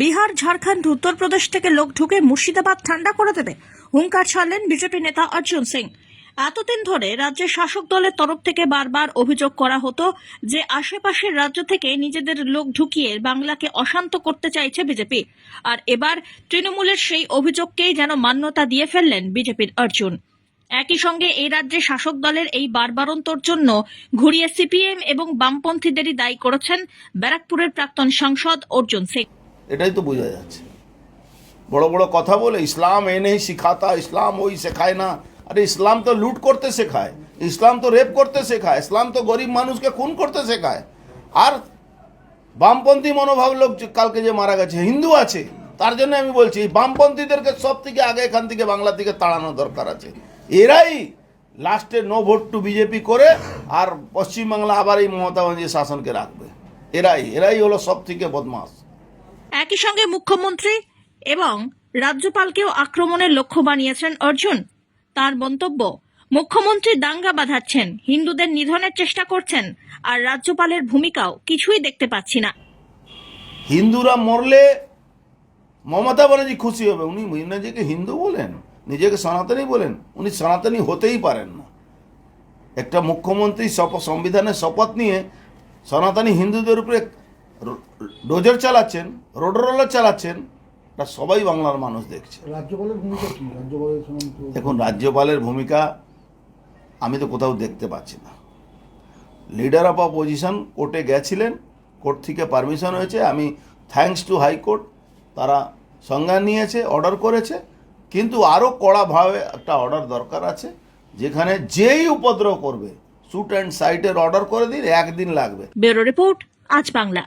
বিহার, ঝাড়খণ্ড, উত্তরপ্রদেশ থেকে লোক ঢুকে মুর্শিদাবাদ ঠান্ডা করে দেবে। হুঙ্কার ছাড়লেন বিজেপি নেতা অর্জুন সিং। এতদিন ধরে রাজ্যের শাসক দলের তরফ থেকে বারবার অভিযোগ করা হতো যে আশেপাশের রাজ্য থেকে নিজেদের লোক ঢুকিয়ে বাংলাকে অশান্ত করতে চাইছে বিজেপি। আর এবার তৃণমূলের সেই অভিযোগকেই যেন মান্যতা দিয়ে ফেললেন বিজেপির অর্জুন। একই সঙ্গে এই রাজ্যে শাসক দলের এই বারবারন্তর জন্য ঘুরিয়ে সিপিএম এবং বামপন্থীদেরই দায়ী করেছেন ব্যারাকপুরের প্রাক্তন সাংসদ অর্জুন সিং। এটাই তো বোঝা যাচ্ছে। বড় বড় কথা বলে, ইসলাম এ নেই, শিখাতা, ইসলাম ওই শেখায় না। আরে ইসলাম তো লুট করতে শেখায়, ইসলাম তো রেপ করতে শেখায়, ইসলাম তো গরিব মানুষকে খুন করতে শেখায়। আর বামপন্থী মনোভাব লোক কালকে যে মারা গেছে, হিন্দু আছে, তার জন্য আমি বলছি বামপন্থীদেরকে সব থেকে আগে এখান থেকে বাংলা থেকে তাড়ানো দরকার আছে। এরাই লাস্টে নো ভোট টু বিজেপি করে, আর পশ্চিমবাংলা আবার এই মমতা শাসনকে রাখবে। এরাই এরাই হলো সব থেকে বদমাস। একই সঙ্গে মুখ্যমন্ত্রী এবং রাজ্যপালকেও আক্রমণের লক্ষ্য বানিয়েছেন অর্জুন। তার মন্তব্য, মুখ্যমন্ত্রী দাঙ্গা বাঁধাচ্ছেন, হিন্দুদের নিধনের চেষ্টা করছেন, আর রাজ্যপালের ভূমিকাও কিছুই দেখতে পাচ্ছি না। হিন্দুরা মরলে মমতা ব্যানার্জি খুশি হবে। উনি নিজেকে হিন্দু বলেন, নিজেকে সনাতনী বলেন, উনি সনাতনী হতেই পারেন না। একটা মুখ্যমন্ত্রী সংবিধানের শপথ নিয়ে সনাতনী হিন্দুদের উপরে ডোজর চালাচ্ছেন রোডরোলার চালাচ্ছেন তা সবাই বাংলার মানুষ দেখছে। রাজ্যপালের ভূমিকা কি? রাজ্যপালের দেখুন রাজ্যপালের ভূমিকা আমি তো কোথাও দেখতে পাচ্ছি না। লিডার অফ অপোজিশন কোর্টে গেছিলেন কোর্ট থেকে পারমিশন হয়েছে আমি থ্যাঙ্কস টু হাইকোর্ট তারা সংজ্ঞান নিয়েছে অর্ডার করেছে কিন্তু আরও কড়াভাবে একটা অর্ডার দরকার আছে যেখানে যেই উপদ্রব করবে শুট অ্যান্ড সাইটের অর্ডার করে দিন একদিন লাগবে। ব্যুরো রিপোর্ট আজ বাংলা।